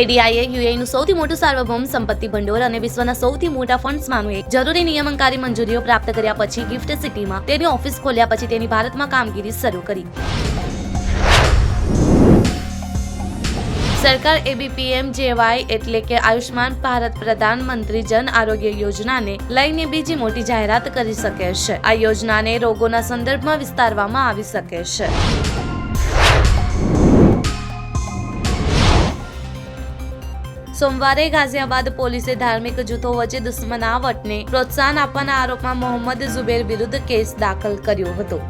એડીઆઈએ યુએઈનું સૌથી મોટું સાર્વભૌમ સંપત્તિ ભંડોળ અને વિશ્વના સૌથી મોટા ફંડ્સમાંનું એક જરૂરી નિયમનકારી મંજૂરીઓ પ્રાપ્ત કર્યા પછી ગિફ્ટ સિટીમાં તેની ઓફિસ ખોલ્યા પછી તેની ભારતમાં કામગીરી શરૂ કરી. સરકાર એબીપીએમ જેવાય એટલે કે આયુષ્માન ભારત પ્રધાનમંત્રી જન આરોગ્ય યોજનાને લઈને બીજી મોટી જાહેરાત કરી શકે છે. આ યોજનાને રોગોના સંદર્ભમાં વિસ્તારવામાં આવી શકે છે. સોમવારે ગાઝિયાબાદ પોલીસે ધાર્મિક જૂથો વચ્ચે દુશ્મનાવટને પ્રોત્સાહન આપવાના આરોપમાં મોહમ્મદ ઝુબેર વિરુદ્ધ કેસ દાખલ કર્યો હતો.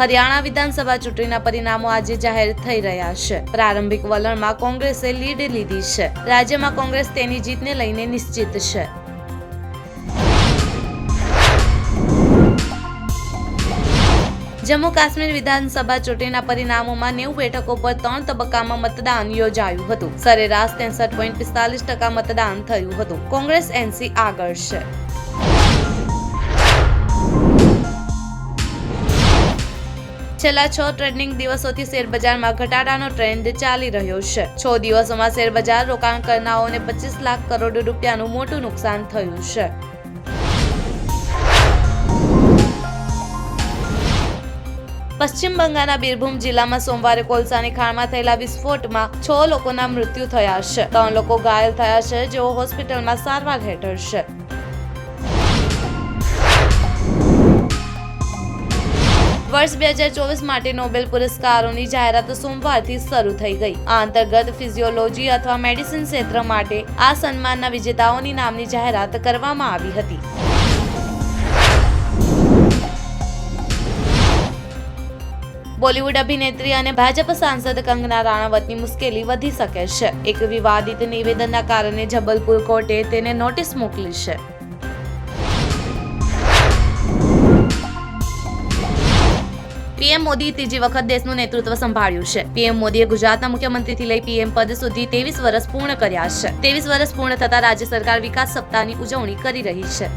હરિયાણા વિધાનસભા ચૂંટણીના પરિણામો આજે જાહેર થઈ રહ્યા છે. પ્રારંભિક વલણમાં કોંગ્રેસે લીડ લીધી છે. રાજ્યમાં કોંગ્રેસ તેની જીતને લઈને નિશ્ચિત છે. જમ્મુ કાશ્મીર વિધાનસભા ચૂંટણીના પરિણામોમાં નેવું બેઠકો પર ત્રણ તબક્કામાં મતદાન યોજાયું હતું. સરેરાશ ત્રેસઠ પોઈન્ટ પિસ્તાલીસ ટકા મતદાન થયું હતું. કોંગ્રેસ એનસી આગળ છે. છેલ્લા છ ટ્રેડિંગ દિવસોથી શેરબજારમાં ઘટાડાનો ટ્રેન્ડ ચાલી રહ્યો છે. છ દિવસોમાં શેરબજાર રોકાણ કરનારાઓને પચીસ લાખ કરોડ રૂપિયાનું મોટું નુકસાન થયું છે. પશ્ચિમ બંગાળના બીરભૂમ જિલ્લામાં સોમવારે કોલસાની ખાણમાં થયેલા વિસ્ફોટમાં છ લોકોના મૃત્યુ થયા છે. ત્રણ લોકો ઘાયલ થયા છે, જેઓ હોસ્પિટલમાં સારવાર હેઠળ છે. વર્ષ બે હજાર ચોવીસ માટે નોબેલ પુરસ્કારોની જાહેરાત સોમવારથી શરૂ થઈ ગઈ. આ અંતર્ગત ફિઝિયોલોજી અથવા મેડિસિન ક્ષેત્ર માટે આ સન્માનના વિજેતાઓની નામની જાહેરાત કરવામાં આવી હતી. બોલિવૂડ અભિનેત્રી અને ભાજપ સાંસદ કંગના રાણાવતની મુશ્કેલી વધી શકે છે. એક વિવાદિત નિવેદનના કારણે જબલપુર કોર્ટે તેને નોટિસ મોકલી છે. પીએમ મોદી ત્રીજી વખત દેશનું નેતૃત્વ સંભાળ્યું છે. પીએમ મોદીએ ગુજરાતના મુખ્યમંત્રીથી લઈ પીએમ પદ સુધી ત્રેવીસ વર્ષ પૂર્ણ કર્યા છે. ત્રેવીસ વર્ષ પૂર્ણ થતા રાજ્ય સરકાર વિકાસ સપ્તાહની ઉજવણી કરી રહી છે.